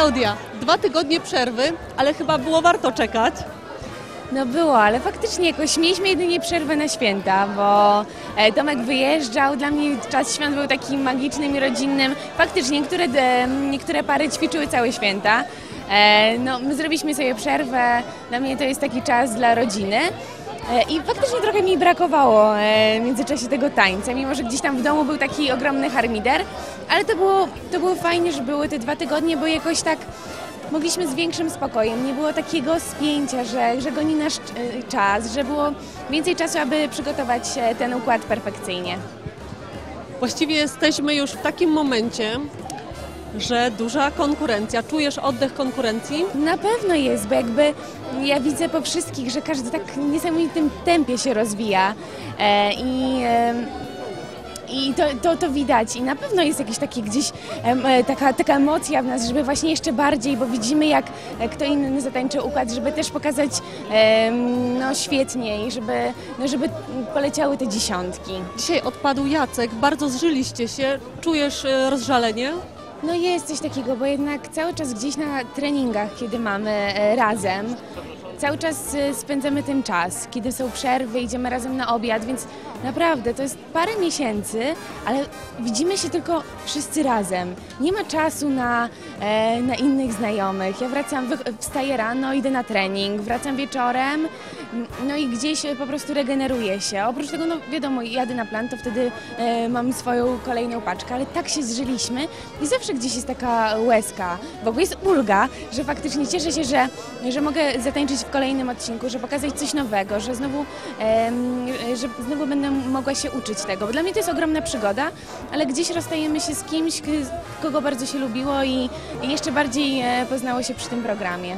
Klaudia, dwa tygodnie przerwy, ale chyba było warto czekać. No było, ale faktycznie jakoś mieliśmy jedynie przerwę na święta, bo e, Tomek wyjeżdżał, dla mnie czas świąt był takim magicznym i rodzinnym. Faktycznie niektóre, niektóre pary ćwiczyły całe święta. E, No, my zrobiliśmy sobie przerwę, dla mnie to jest taki czas dla rodziny. E, I faktycznie trochę mi brakowało e, w międzyczasie tego tańca, mimo że gdzieś tam w domu był taki ogromny harmider, ale to było, to było fajnie, że były te dwa tygodnie, bo jakoś tak mogliśmy z większym spokojem. Nie było takiego spięcia, że, że goni nasz e, czas, że było więcej czasu, aby przygotować ten układ perfekcyjnie. Właściwie jesteśmy już w takim momencie, że duża konkurencja. Czujesz oddech konkurencji? Na pewno jest, bo jakby ja widzę po wszystkich, że każdy tak niesamowitym tempie się rozwija e, i e, i to, to, to widać i na pewno jest jakieś takie gdzieś e, taka, taka emocja w nas, żeby właśnie jeszcze bardziej, bo widzimy jak e, kto inny zatańczy układ, żeby też pokazać em, no świetnie i żeby, no, żeby poleciały te dziesiątki. Dzisiaj odpadł Jacek, bardzo zżyliście się. Czujesz e, rozżalenie? No jest coś takiego, bo jednak cały czas gdzieś na treningach, kiedy mamy e, razem, cały czas e, spędzamy ten czas, kiedy są przerwy, idziemy razem na obiad, więc naprawdę to jest parę miesięcy, ale widzimy się tylko wszyscy razem. Nie ma czasu na, e, na innych znajomych. Ja wracam, wstaję rano, idę na trening, wracam wieczorem, no i gdzieś e, po prostu regeneruję się. Oprócz tego, no wiadomo, jadę na plan, to wtedy e, mam swoją kolejną paczkę, ale tak się zżyliśmy i zawsze gdzieś jest taka łezka, w ogóle jest ulga, że faktycznie cieszę się, że, że mogę zatańczyć w kolejnym odcinku, że pokazać coś nowego, że znowu, że znowu będę mogła się uczyć tego, bo dla mnie to jest ogromna przygoda, ale gdzieś rozstajemy się z kimś, kogo bardzo się lubiło i, i jeszcze bardziej e, poznało się przy tym programie.